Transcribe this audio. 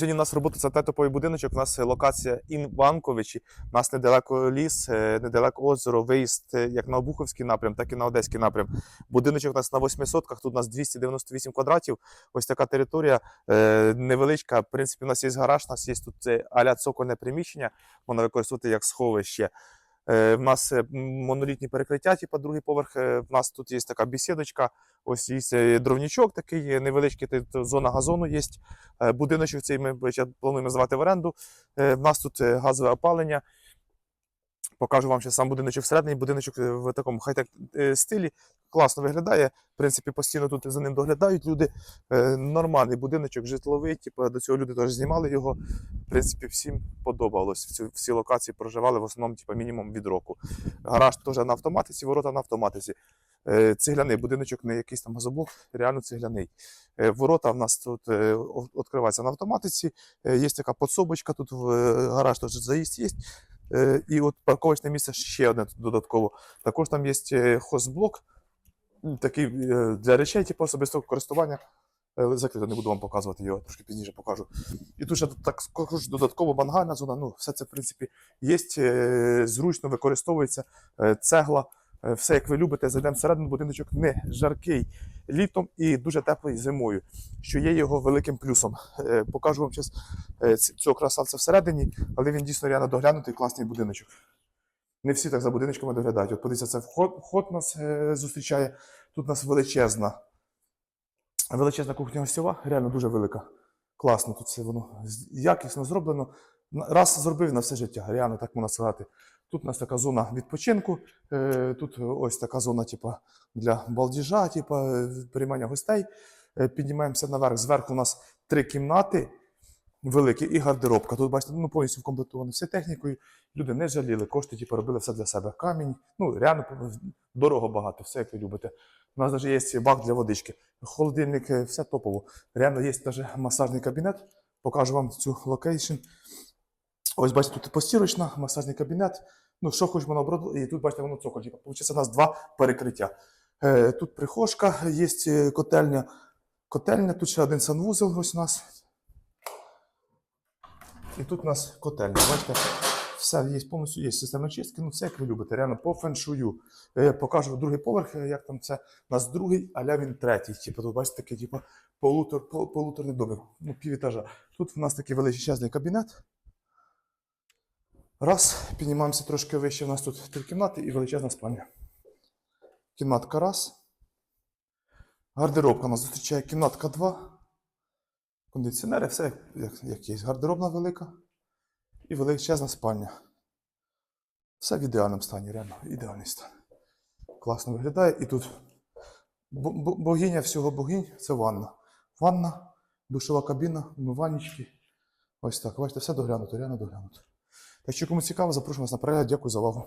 Сьогодні у нас робота це тетоповий будиночок. У нас локація Інванковичі. У нас недалеко ліс, е, недалеко озеро, виїзд е, як на Обуховський напрям, так і на Одеський напрям. Будиночок у нас на 8 сотках, тут у нас 298 квадратів. Ось така територія е, невеличка. В принципі, у нас є гараж, у нас є тут аля цокольне приміщення, можна використовувати як сховище. Е, В нас е, монолітні перекриття, типу другий поверх. Е, В нас тут є така бесідочка, ось є дровнічок такий невеличкий, зона газону є. Будиночок цей ми плануємо звати в оренду. В нас тут газове опалення. Покажу вам ще сам будиночок всередині. Будиночок в такому хай-тек стилі. Класно виглядає. В принципі, постійно тут за ним доглядають люди. Е, Нормальний будиночок, житловий. Типу, до цього люди теж знімали його. В принципі, всім подобалось. В всі локації проживали в основному, типу, мінімум від року. Гараж теж на автоматиці, ворота на автоматиці. Е, Цегляний будиночок, не якийсь там газоблок, реально цегляний. Е, Ворота в нас тут відкриваються на автоматиці. Є така подсобочка, тут в гараж теж заїзд є. І от парковочне місце ще одне тут додатково. Також там є хозблок, такий е, для речей, типу особистого користування. Е, Закрито, не буду вам показувати його, трошки пізніше покажу. І тут ще тут також додатково мангальна зона. Ну, все це, в принципі, є, е, зручно використовується цегла. Все, як ви любите, зайдемо всередину, будиночок не жаркий літом і дуже теплий зимою, що є його великим плюсом. Покажу вам зараз цього красавця всередині, але він дійсно реально доглянутий, класний будиночок. Не всі так за будиночками доглядають. От подивіться, це вход, вход нас е, зустрічає. Тут у нас величезна, величезна кухня гостьова, реально дуже велика. Класно, тут все воно якісно зроблено. Раз зробив на все життя, реально так можна сказати. Тут у нас така зона відпочинку, е, тут ось така зона, типу, для балдіжа, типу, приймання гостей. Е, Піднімаємося наверх. Зверху у нас три кімнати великі і гардеробка. Тут, бачите, ну, повністю вкомплектовані все технікою. Люди не жаліли, кошти, типу, робили все для себе. Камінь, ну, реально дорого багато, все як ви любите. У нас навіть є бак для водички, холодильник, е, все топово. Реально є навіть масажний кабінет. Покажу вам цю локейшн. Ось бачите, тут постірочна, масажний кабінет. Ну, що хоч воно оброду, і тут бачите, воно цоколь. Типу, Получиться у нас два перекриття. Е, тут прихожка, є е, котельня. Котельня, тут ще один санвузол ось у нас. І тут у нас котельня. Бачите, все є повністю є система чистки, ну все як ви любите, реально по феншую. Е, покажу другий поверх, е, як там це. У нас другий, аля він третій. Типу, тут бачите, такий, типу, полутор, пол- полуторний домик, ну, півітажа. Тут у нас такий величезний кабінет. Раз, піднімаємося трошки вище. У нас тут три кімнати і величезна спальня. Кімнатка раз. Гардеробка нас зустрічає кімнатка 2. Кондиціонери, все як, як, є. Гардеробна велика і величезна спальня. Все в ідеальному стані, реально, ідеальний стан. Класно виглядає. І тут бо- бо- богиня всього богинь це ванна. Ванна, душова кабіна, умивальнички. Ось так. Бачите, все доглянуто, реально доглянуто. Так що кому цікаво, запрошую вас на перегляд. Дякую за увагу.